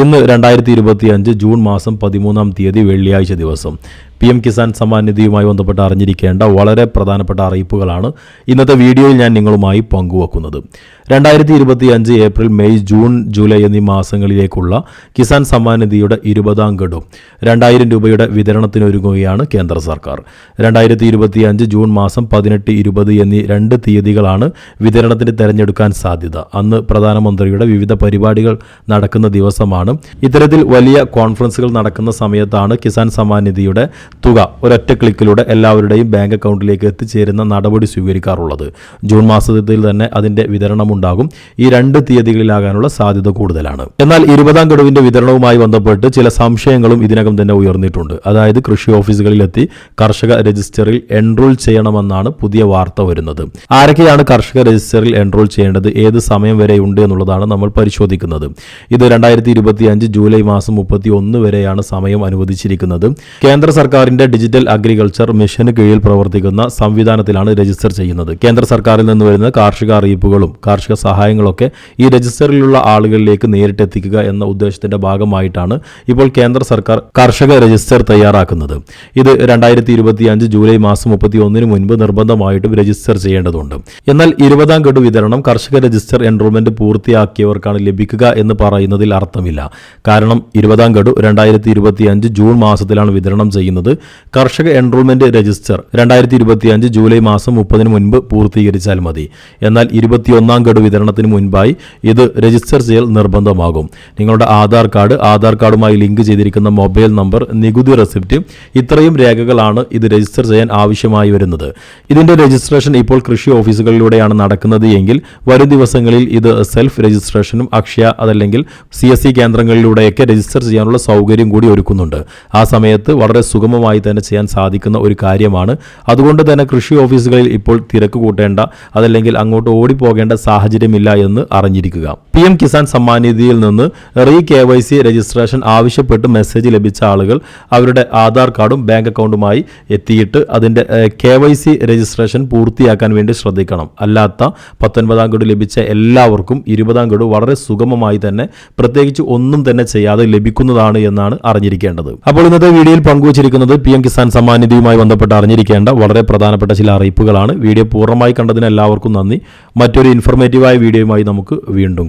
ഇന്ന് രണ്ടായിരത്തി ഇരുപത്തി അഞ്ച് ജൂൺ മാസം പതിമൂന്നാം തീയതി വെള്ളിയാഴ്ച ദിവസം. പി എം കിസാൻ സമ്മാൻ നിധിയുമായി ബന്ധപ്പെട്ട് അറിഞ്ഞിരിക്കേണ്ട വളരെ പ്രധാനപ്പെട്ട അറിയിപ്പുകളാണ് ഇന്നത്തെ വീഡിയോയിൽ ഞാൻ നിങ്ങളുമായി പങ്കുവെക്കുന്നത്. രണ്ടായിരത്തി ഇരുപത്തി അഞ്ച് ഏപ്രിൽ മെയ് ജൂൺ ജൂലൈ എന്നീ മാസങ്ങളിലേക്കുള്ള കിസാൻ സമ്മാൻ നിധിയുടെ ഇരുപതാം ഗഡു രണ്ടായിരം രൂപയുടെ വിതരണത്തിനൊരുങ്ങുകയാണ് കേന്ദ്ര സർക്കാർ. രണ്ടായിരത്തി ഇരുപത്തി അഞ്ച് ജൂൺ മാസം പതിനെട്ട് ഇരുപത് എന്നീ രണ്ട് തീയതികളാണ് വിതരണത്തിന് തെരഞ്ഞെടുക്കാൻ സാധ്യത. അന്ന് പ്രധാനമന്ത്രിയുടെ വിവിധ പരിപാടികൾ നടക്കുന്ന ദിവസമാണ്. ഇത്തരത്തിൽ വലിയ കോൺഫറൻസുകൾ നടക്കുന്ന സമയത്താണ് കിസാൻ സമ്മാൻ നിധിയുടെ തുക ഒരൊറ്റ ക്ലിക്കിലൂടെ എല്ലാവരുടെയും ബാങ്ക് അക്കൗണ്ടിലേക്ക് എത്തിച്ചേരുന്ന നടപടി സ്വീകരിക്കാറുള്ളത്. ജൂൺ മാസത്തിൽ തന്നെ അതിന്റെ വിതരണമുണ്ടാകും. ഈ രണ്ട് തീയതികളിലാകാനുള്ള സാധ്യത കൂടുതലാണ്. എന്നാൽ ഇരുപതാം ഗഡുവിന്റെ വിതരണവുമായി ബന്ധപ്പെട്ട് ചില സംശയങ്ങളും ഇതിനകം തന്നെ ഉയർന്നിട്ടുണ്ട്. അതായത് കൃഷി ഓഫീസുകളിലെത്തി കർഷക രജിസ്റ്ററിൽ എൻറോൾ ചെയ്യണമെന്നാണ് പുതിയ വാർത്ത വരുന്നത്. ആരൊക്കെയാണ് കർഷക രജിസ്റ്ററിൽ എൻറോൾ ചെയ്യേണ്ടത്? ഏത് സമയം വരെ ഉണ്ട് എന്നുള്ളതാണ് നമ്മൾ പരിശോധിക്കുന്നത്. ഇത് രണ്ടായിരത്തി ജൂലൈ മാസം മുപ്പത്തി വരെയാണ് സമയം അനുവദിച്ചിരിക്കുന്നത്. കേന്ദ്ര സർക്കാരിന്റെ ഡിജിറ്റൽ അഗ്രികൾച്ചർ മിഷന് കീഴിൽ പ്രവർത്തിക്കുന്ന സംവിധാനത്തിലാണ് രജിസ്റ്റർ ചെയ്യുന്നത്. കേന്ദ്ര സർക്കാരിൽ നിന്ന് വരുന്ന കാർഷിക അറിയിപ്പുകളും കാർഷിക സഹായങ്ങളൊക്കെ ഈ രജിസ്റ്ററിലുള്ള ആളുകളിലേക്ക് നേരിട്ട് എത്തിക്കുക എന്ന ഉദ്ദേശത്തിന്റെ ഭാഗമായിട്ടാണ് ഇപ്പോൾ കേന്ദ്ര സർക്കാർ കർഷക രജിസ്റ്റർ തയ്യാറാക്കുന്നത്. ഇത് രണ്ടായിരത്തി ഇരുപത്തി അഞ്ച് ജൂലൈ മാസം മുപ്പത്തി ഒന്നിന് മുൻപ് നിർബന്ധമായിട്ടും രജിസ്റ്റർ ചെയ്യേണ്ടതുണ്ട്. എന്നാൽ ഇരുപതാം ഗഡു വിതരണം കർഷക രജിസ്റ്റർ എൻറോൾമെന്റ് പൂർത്തിയാക്കിയവർക്കാണ് ലഭിക്കുക എന്ന് പറയുന്നതിൽ അർത്ഥമില്ല. കാരണം ഇരുപതാം ഗഡു രണ്ടായിരത്തി ഇരുപത്തി അഞ്ച് ജൂൺ മാസത്തിലാണ് വിതരണം ചെയ്യുന്നത്. കർഷക എൻറോൾമെന്റ് രജിസ്റ്റർ രണ്ടായിരത്തി ഇരുപത്തിയഞ്ച് ജൂലൈ മാസം മുപ്പതിന് മുൻപ് പൂർത്തീകരിച്ചാൽ മതി. എന്നാൽ ഇരുപത്തിയൊന്നാം ഗഡു വിതരണത്തിന് മുൻപായി ഇത് രജിസ്റ്റർ ചെയ്യൽ നിർബന്ധമാകും. നിങ്ങളുടെ ആധാർ കാർഡ് ആധാർ കാർഡുമായി ലിങ്ക് ചെയ്തിരിക്കുന്ന മൊബൈൽ നമ്പർ നികുതി റെസിപ്റ്റ് ഇത്രയും രേഖകളാണ് ഇത് രജിസ്റ്റർ ചെയ്യാൻ ആവശ്യമായി വരുന്നത്. ഇതിന്റെ രജിസ്ട്രേഷൻ ഇപ്പോൾ കൃഷി ഓഫീസുകളിലൂടെയാണ് നടക്കുന്നത് എങ്കിൽ വരും ദിവസങ്ങളിൽ ഇത് സെൽഫ് രജിസ്ട്രേഷനും അക്ഷയ അതല്ലെങ്കിൽ സി എസ് സി കേന്ദ്രങ്ങളിലൂടെയൊക്കെ രജിസ്റ്റർ ചെയ്യാനുള്ള സൗകര്യം കൂടി ഒരുക്കുന്നുണ്ട്. ആ സമയത്ത് വളരെ സുഗമമായി തന്നെ ചെയ്യാൻ സാധിക്കുന്ന ഒരു കാര്യമാണ്. അതുകൊണ്ട് തന്നെ കൃഷി ഓഫീസുകളിൽ ഇപ്പോൾ തിരക്ക് കൂട്ടേണ്ട അതല്ലെങ്കിൽ അങ്ങോട്ട് ഓടിപ്പോകേണ്ട സാഹചര്യമില്ല എന്ന് അറിഞ്ഞിരിക്കുക. പി എം കിസാൻ സമ്മാൻ നിധിയിൽ നിന്ന് re K Y C registration ആവശ്യപ്പെട്ട് മെസ്സേജ് ലഭിച്ച ആളുകൾ അവരുടെ ആധാർ കാർഡും ബാങ്ക് അക്കൗണ്ടുമായി എത്തിയിട്ട് അതിന്റെ കെ വൈ സി രജിസ്ട്രേഷൻ പൂർത്തിയാക്കാൻ വേണ്ടി ശ്രദ്ധിക്കണം. അല്ലാത്ത പത്തൊൻപതാം ഗഡു ലഭിച്ച എല്ലാവർക്കും ഇരുപതാം ഗഡു വളരെ സുഗമമായി തന്നെ പ്രത്യേകിച്ച് ഒന്നും തന്നെ ചെയ്യാതെ ലഭിക്കുന്നതാണ് എന്നാണ് അറിഞ്ഞിരിക്കേണ്ടത്. അപ്പോൾ ഇന്നത്തെ വീഡിയോയിൽ പങ്കുവച്ചിരിക്കുന്നത് പി എം കിസാൻ സമ്മാൻ നിധിയുമായി ബന്ധപ്പെട്ട് അറിഞ്ഞിരിക്കേണ്ട വളരെ പ്രധാനപ്പെട്ട ചില അറിയിപ്പുകളാണ് വീഡിയോ പൂർണമായി കണ്ടതിന് എല്ലാവർക്കും നന്ദി മറ്റൊരു ഇൻഫോർമേറ്റീവായ വീഡിയോയുമായി നമുക്ക് വീണ്ടും.